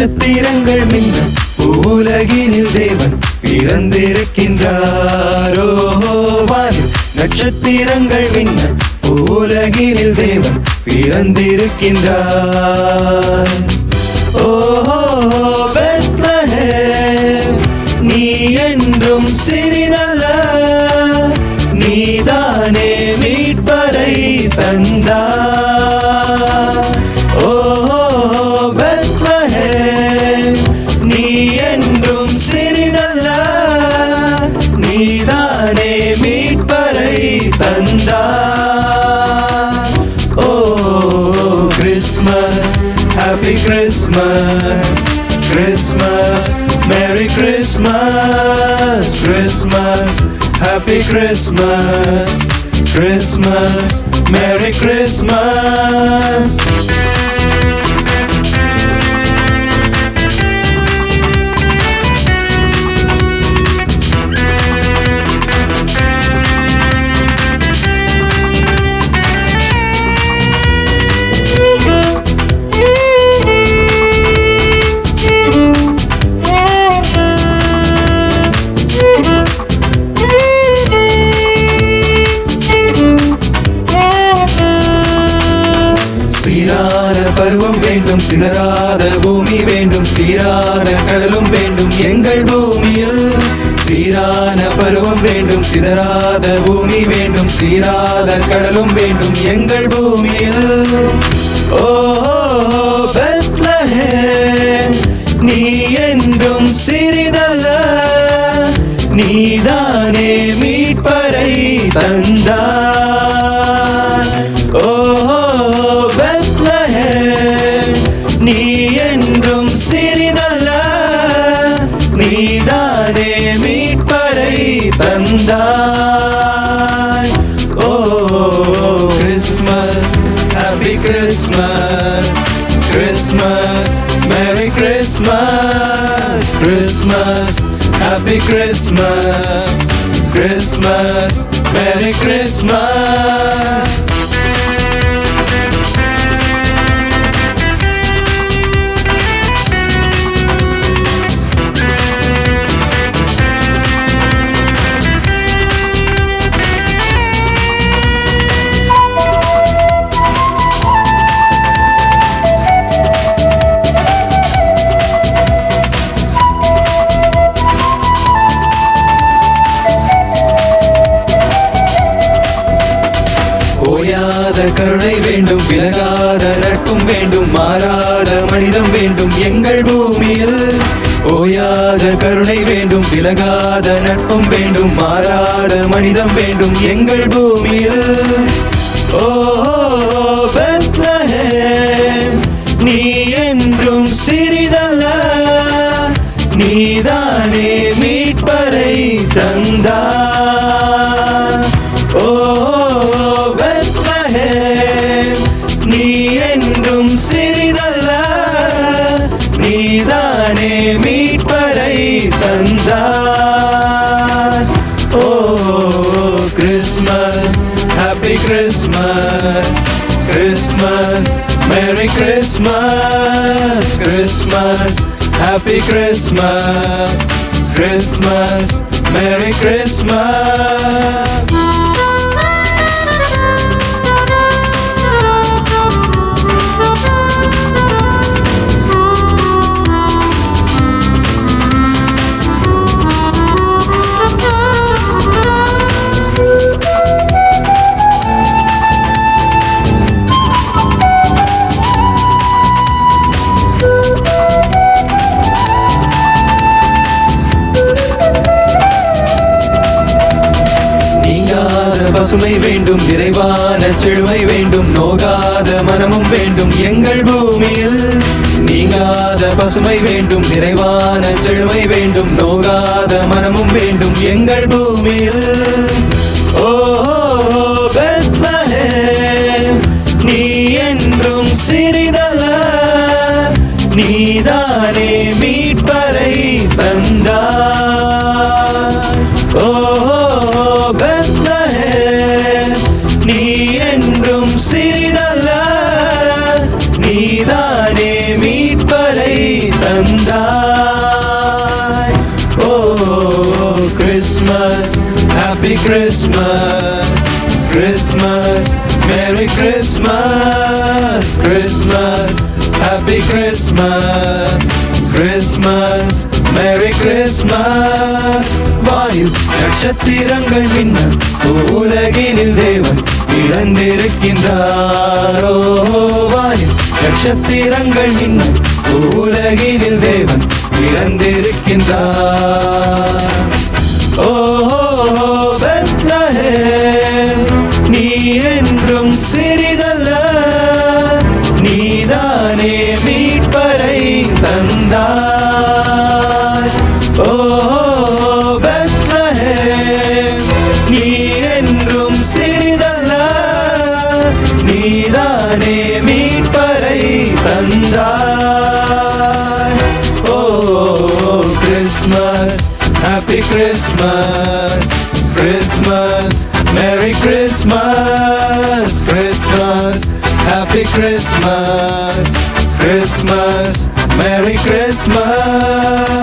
நட்சத்திரங்கள் மின்னும். உலகினில் தேவன் பிறந்திருக்கின்றாரோ? வானில் நட்சத்திரங்கள் மின்னும். உலகினில் தேவன் பிறந்திருக்கின்றார். ஓஹோ பெத்லஹேம், நீ என்றும் சிறிதல்ல Happy Christmas, Christmas, Merry Christmas, Christmas, Happy Christmas, Christmas, Merry Christmas. வேண்டும் சிதறாத பூமி வேண்டும் சீரான கடலும் வேண்டும். எங்கள் பூமியில் சீரான பருவம் வேண்டும் சிதறாத பூமி வேண்டும் சீராத கடலும் வேண்டும். எங்கள் பூமியில் ஓ நீ என்றும் சிறிதல்ல. நீதானே மீட்பறை தந்தா Christmas, Christmas, Merry Christmas, Christmas, Happy Christmas, Christmas, Merry Christmas. வேண்டும் விலகாத நட்பும் வேண்டும் மாறாத மனிதம் வேண்டும். எங்கள் பூமியில் ஓயாத கருணை வேண்டும் விலகாத நட்பும் வேண்டும் மாறாத மனிதம் வேண்டும். எங்கள் பூமியில் ஓ நீ என்றும் சிறிதல்ல நீதானே மீட்பரை தந்தா தந்தார் ஓ Christmas happy Christmas Christmas merry Christmas Christmas happy Christmas Christmas merry Christmas பசுமை வேண்டும் நிறைவான செழுமை வேண்டும் நோகாத மனமும் வேண்டும். எங்கள் பூமியில் நீங்காத பசுமை வேண்டும் நிறைவான செழுமை வேண்டும் நோகாத மனமும் வேண்டும். எங்கள் பூமியில் ஓ நீதானே மீட்பரை தந்தாய். ஓ Christmas happy Christmas Christmas merry Christmas Christmas happy Christmas Christmas merry Christmas. வாயு நட்சத்திரங்கள் மின்ன உலகினில் தேவன் இழந்திருக்கின்றார் நட்சத்திரங்கள் மின்ன உலகினில் தேவன் பிறந்திருக்கின்றார். ஓ Christmas, Christmas, Merry Christmas, Christmas, Happy Christmas, Christmas, Merry Christmas.